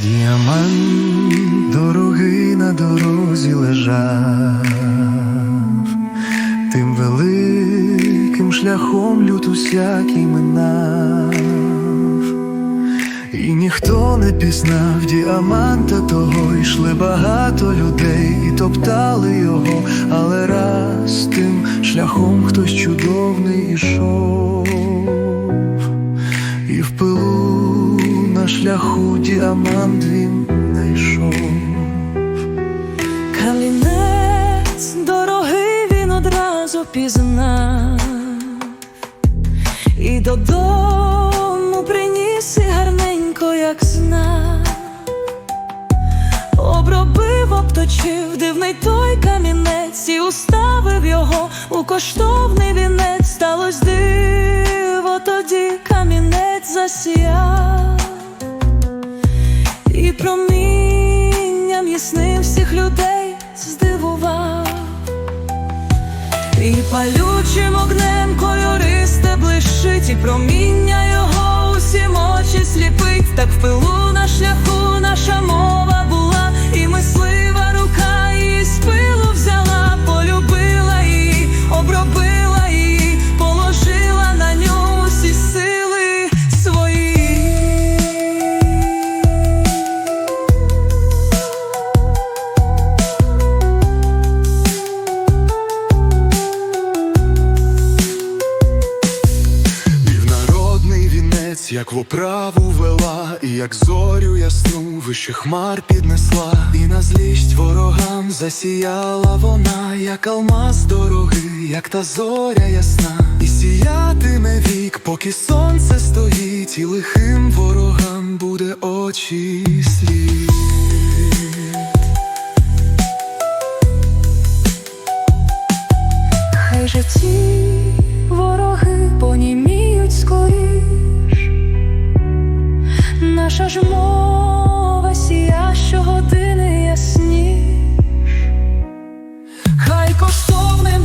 Діамант дорогий на дорозі лежав, тим великим шляхом люд усякий минав, і ніхто не пізнав діаманта того, йшли багато людей і топтали його, але раз тим шляхом хтось чудовний ішов, на шляху діамант він знайшов. Камінець дорогий він одразу пізнав і додому приніс і гарненько, як знав. Обробив, обточив дивний той камінець і уставив його у коштовний вінець. Сталось диво, тоді камінець засіяв і промінням ясним всіх людей здивував, і палючим огнем кольористе блищить, і проміння його усім очі сліпить, так в пилу на шляху наша як в оправу вела, і як зорю ясну вище хмар піднесла, і на злість ворогам засіяла вона, як алмаз дорогий, як та зоря ясна, і сіятиме вік, поки сонце стоїть, і лихим ворогам буде очі слід. Хай же stormen